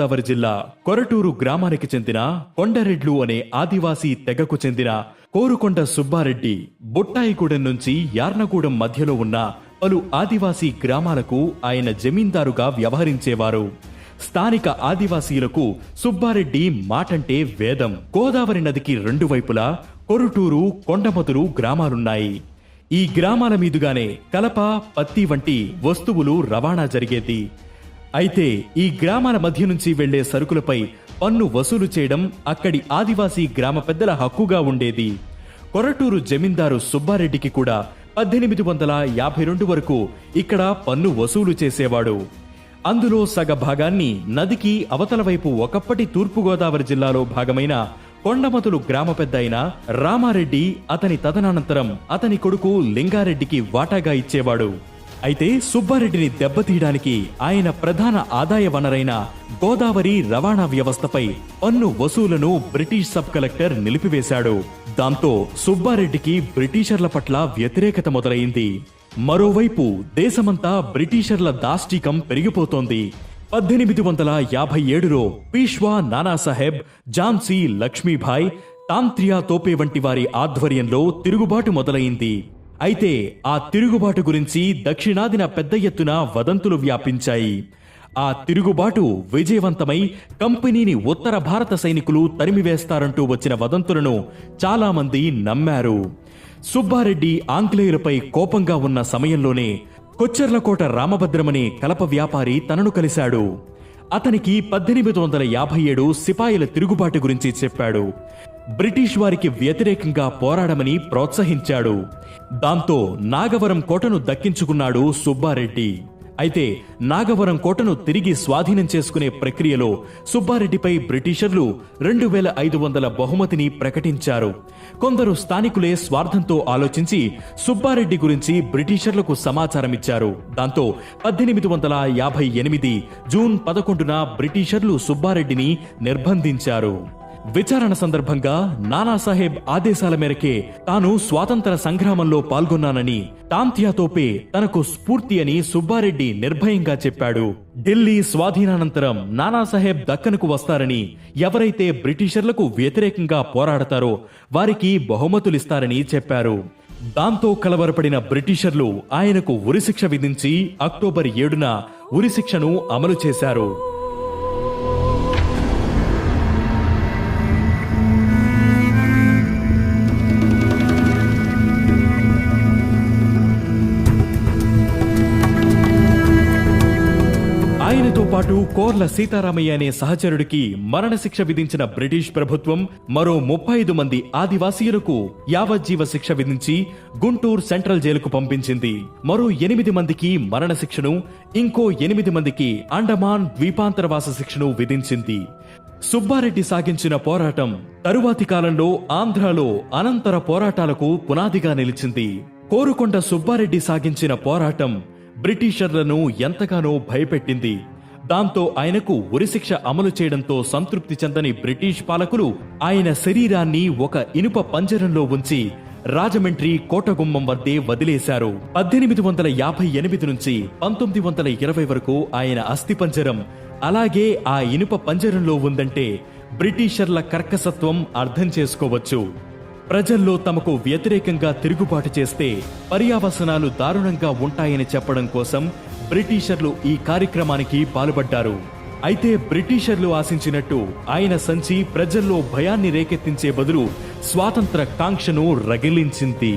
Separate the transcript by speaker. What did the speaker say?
Speaker 1: గోదావరి జిల్లా కొరటూరు గ్రామానికి చెందిన కొండరెడ్లు అనే ఆదివాసీ తెగకు చెందిన కోరుకొండ సుబ్బారెడ్డి బుట్టాయిగూడెం నుంచి యార్నగూడెం మధ్యలో ఉన్న పలు ఆదివాసీ గ్రామాలకు ఆయన జమీందారుగా వ్యవహరించేవారు. స్థానిక ఆదివాసీలకు సుబ్బారెడ్డి మాటంటే వేదం. గోదావరి నదికి రెండు వైపులా కొరుటూరు కొండమతులు గ్రామాలున్నాయి. ఈ గ్రామాల మీదుగానే కలప పత్తి వంటి వస్తువులు రవాణా జరిగేది. అయితే ఈ గ్రామాల మధ్య నుంచి వెళ్ళే సరుకులపై పన్ను వసూలు చేయడం అక్కడి ఆదివాసీ గ్రామ పెద్దల హక్కుగా ఉండేది. కొరటూరు జమీందారు సుబ్బారెడ్డికి కూడా పద్దెనిమిది వందల యాభై రెండు వరకు ఇక్కడ పన్ను వసూలు చేసేవాడు. అందులో సగ భాగాన్ని నదికి అవతల వైపు ఒకప్పటి తూర్పుగోదావరి జిల్లాలో భాగమైన కొండమతులు గ్రామ పెద్ద అయిన రామారెడ్డి అతని తదనంతరం అతని కొడుకు లింగారెడ్డికి వాటాగా ఇచ్చేవాడు. అయితే సుబ్బారెడ్డిని దెబ్బతీయడానికి ఆయన ప్రధాన ఆదాయ వనరైన గోదావరి రవాణా వ్యవస్థపై పన్ను వసూలను బ్రిటిష్ సబ్ కలెక్టర్ నిలిపివేశాడు. దాంతో సుబ్బారెడ్డికి బ్రిటిషర్ల పట్ల వ్యతిరేకత మొదలైంది. మరోవైపు దేశమంతా బ్రిటిషర్ల దాష్టీకం పెరిగిపోతోంది. పద్దెనిమిది వందల యాభై ఏడులో పీష్వా నానాసాహెబ్ ఝాన్సీ లక్ష్మీభాయ్ తాంత్రియా తోపే వంటి వారి ఆధ్వర్యంలో తిరుగుబాటు మొదలైంది. అయితే ఆ తిరుగుబాటు గురించి దక్షిణాదిన పెద్ద ఎత్తున వదంతులు వ్యాపించాయి. ఆ తిరుగుబాటు విజయవంతమై కంపెనీని ఉత్తర భారత సైనికులు తరిమివేస్తారంటూ వచ్చిన వదంతులను చాలామంది నమ్మారు. సుబ్బారెడ్డి ఆంగ్లేయులపై కోపంగా ఉన్న సమయంలోనే కొచ్చెర్లకోట రామభద్రమనే కలప వ్యాపారి తనను కలిశాడు. అతనికి పద్దెనిమిది వందల యాభై ఏడు సిపాయిల తిరుగుబాటు గురించి చెప్పాడు. బ్రిటిష్ వారికి వ్యతిరేకంగా పోరాడమని ప్రోత్సహించాడు. దాంతో నాగవరం కోటను దక్కించుకున్నాడు సుబ్బారెడ్డి. అయితే నాగవరం కోటను తిరిగి స్వాధీనం చేసుకునే ప్రక్రియలో సుబ్బారెడ్డిపై బ్రిటిషర్లు రెండు వేల ఐదు వందల బహుమతిని ప్రకటించారు. కొందరు స్థానికులే స్వార్థంతో ఆలోచించి సుబ్బారెడ్డి గురించి బ్రిటిషర్లకు సమాచారం ఇచ్చారు దాంతో పద్దెనిమిది వందల యాభై ఎనిమిది జూన్ పదకొండున బ్రిటిషర్లు సుబ్బారెడ్డిని నిర్బంధించారు. విచారణ సందర్భంగా నానాసాహెబ్ ఆదేశాల మేరకే తాను స్వాతంత్ర సంగ్రామంలో పాల్గొన్నానని తాంతియా తోపే తనకు స్ఫూర్తి అని సుబ్బారెడ్డి నిర్భయంగా చెప్పాడు. ఢిల్లీ స్వాధీనానంతరం నానాసాహెబ్ దక్కనకు వస్తారని ఎవరైతే బ్రిటిషర్లకు వ్యతిరేకంగా పోరాడతారో వారికి బహుమతులిస్తారని చెప్పారు. దాంతో కలవరపడిన బ్రిటిషర్లు ఆయనకు ఉరిశిక్ష విధించి అక్టోబర్ ఏడున ఉరిశిక్షను అమలు చేశారు. ఆయనతో పాటు కోర్ల సీతారామయ్య అనే సహచరుడికి మరణశిక్ష విధించిన బ్రిటిష్ ప్రభుత్వం మరో ముప్పై ఐదు మంది ఆదివాసీయులకు యావజ్జీవ శిక్ష విధించి గుంటూరు సెంట్రల్ జైలుకు పంపించింది. మరో ఎనిమిది మందికి మరణశిక్షను ఇంకో ఎనిమిది మందికి అండమాన్ ద్వీపాంతరవాస శిక్షను విధించింది. సుబ్బారెడ్డి సాగించిన పోరాటం తరువాతి కాలంలో ఆంధ్రాలో అనంతర పోరాటాలకు పునాదిగా నిలిచింది. కోరుకొండ సుబ్బారెడ్డి సాగించిన పోరాటం బ్రిటిషర్లను ఎంతగానో భయపెట్టింది. దాంతో ఆయనకు ఉరిశిక్ష అమలు చేయడంతో సంతృప్తి చెందని బ్రిటిష్ పాలకులు ఆయన శరీరాన్ని ఒక ఇనుప పంజరంలో ఉంచి రాజమండ్రి కోటగుమ్మం వద్దే వదిలేశారు. పద్దెనిమిది వందల యాభై ఎనిమిది నుంచి పంతొమ్మిది వందల ఇరవై వరకు ఆయన అస్థిపంజరం అలాగే ఆ ఇనుప పంజరంలో ఉందంటే బ్రిటిషర్ల కర్కసత్వం అర్థం చేసుకోవచ్చు. ప్రజల్లో తమకు వ్యతిరేకంగా తిరుగుబాటు చేస్తే పర్యావసనాలు దారుణంగా ఉంటాయని చెప్పడం కోసం బ్రిటిషర్లు ఈ కార్యక్రమానికి పాల్పడ్డారు. అయితే బ్రిటిషర్లు ఆశించినట్టు ఆయన సంచి ప్రజల్లో భయాన్ని రేకెత్తించే బదులు స్వాతంత్ర కాంక్షను రగిలించింది.